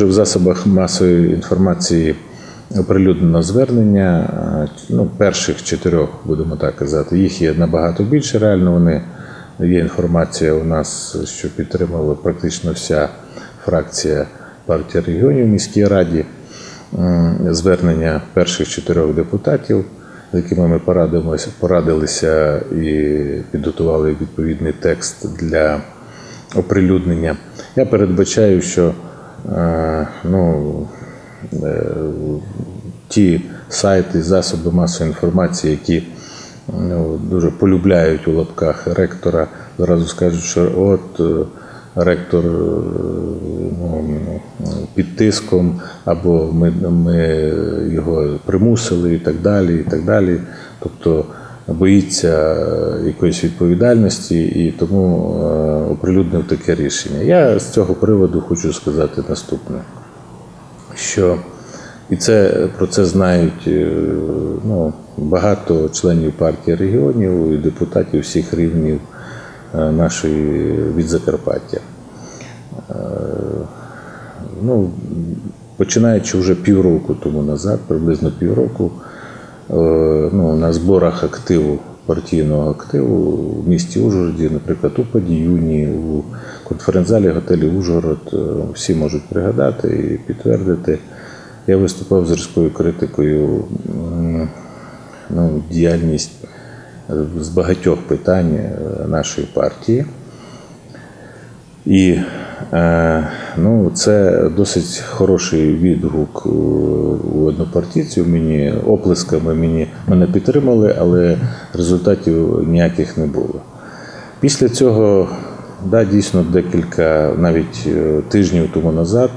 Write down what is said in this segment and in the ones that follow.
Вже в засобах масової інформації оприлюднено звернення ну, перших чотирьох, будемо так казати. Їх є набагато більше. Реально вони є інформація у нас, що підтримала практично вся фракція партії регіонів в міській раді. Звернення перших чотирьох депутатів, з якими ми порадилися і підготували відповідний текст для оприлюднення. Я передбачаю, що ну, е, ті сайти, засоби масової інформації, які ну, дуже полюбляють у лапках ректора, зразу скажуть, що от е, ректор е, ну, під тиском, або ми, ми його примусили і так далі. і так далі. Тобто боїться якоїсь відповідальності і тому е, оприлюднив таке рішення. Я з цього приводу хочу сказати наступне що і це про це знають е, ну, багато членів партії регіонів і депутатів всіх рівнів е, нашої від Закарпаття. Е, Ну, починаючи вже півроку тому назад, приблизно півроку, е, ну, на зборах активу, партійного активу в місті Ужгороді, наприклад, у Падіюні, у конференц-залі готелі Ужгород, е, всі можуть пригадати і підтвердити. Я виступав з різкою критикою ну, діяльність е, з багатьох питань е, нашої партії. І е, ну, це досить хороший відгук у- у однопартійців. Мені оплесками мені мене підтримали, але результатів ніяких не було. Після цього, да, дійсно, декілька навіть е, тижнів тому назад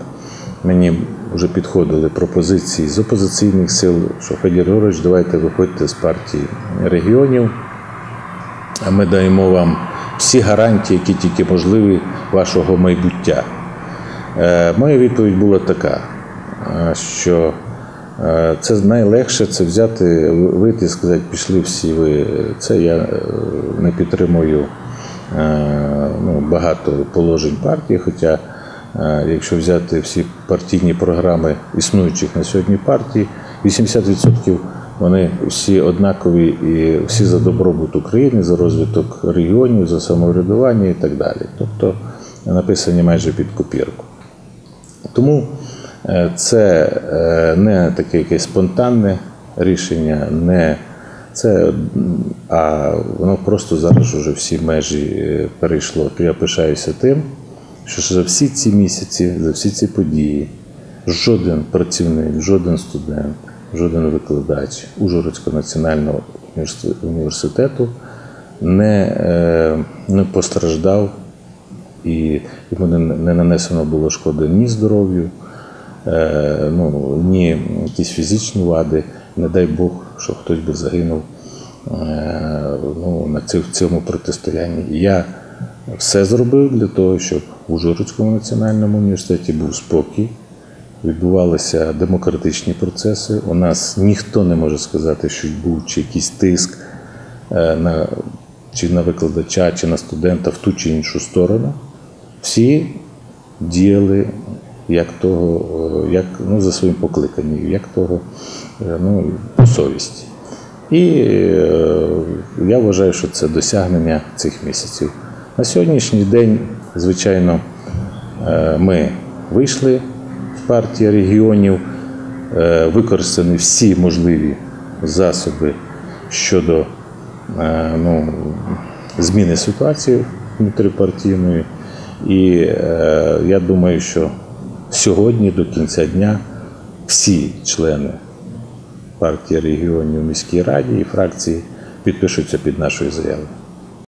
мені вже підходили пропозиції з опозиційних сил, що Федір Григорович, давайте виходьте з партії регіонів. Ми даємо вам всі гарантії, які тільки можливі вашого майбуття. Е, Моя відповідь була така, е, що е, це найлегше це взяти, вийти і сказати, пішли всі ви. Це я не підтримую ну, багато положень партії, хоча якщо взяти всі партійні програми існуючих на сьогодні партій, 80% вони всі однакові і всі за добробут України, за розвиток регіонів, за самоврядування і так далі. Тобто написані майже під копірку. Тому е, це е, не таке якесь спонтанне рішення, не це, а воно просто зараз вже всі межі е, перейшло. То я пишаюся тим, що за всі ці місяці, за всі ці події, жоден працівник, жоден студент, жоден викладач Ужгородського національного університету- не, не постраждав і йому не, не нанесено було шкоди ні здоров'ю, е, ну, ні якісь фізичні вади. Не дай Бог, що хтось би загинув е, ну, на в цьому протистоянні. Я все зробив для того, щоб в Ужгородському національному університеті був спокій, відбувалися демократичні процеси. У нас ніхто не може сказати, що був чи якийсь тиск е, на, чи на викладача, чи на студента в ту чи іншу сторону. Всі діяли як того, е, як, ну, за своїм покликанням, як того е, ну, по совісті. І е, я вважаю, що це досягнення цих місяців. На сьогоднішній день, звичайно, ми вийшли в партії регіонів, використані всі можливі засоби щодо ну, зміни ситуації внутріпартійної. І е, я думаю, що сьогодні до кінця дня всі члени партії регіонів міській раді і фракції підпишуться під нашою заявою.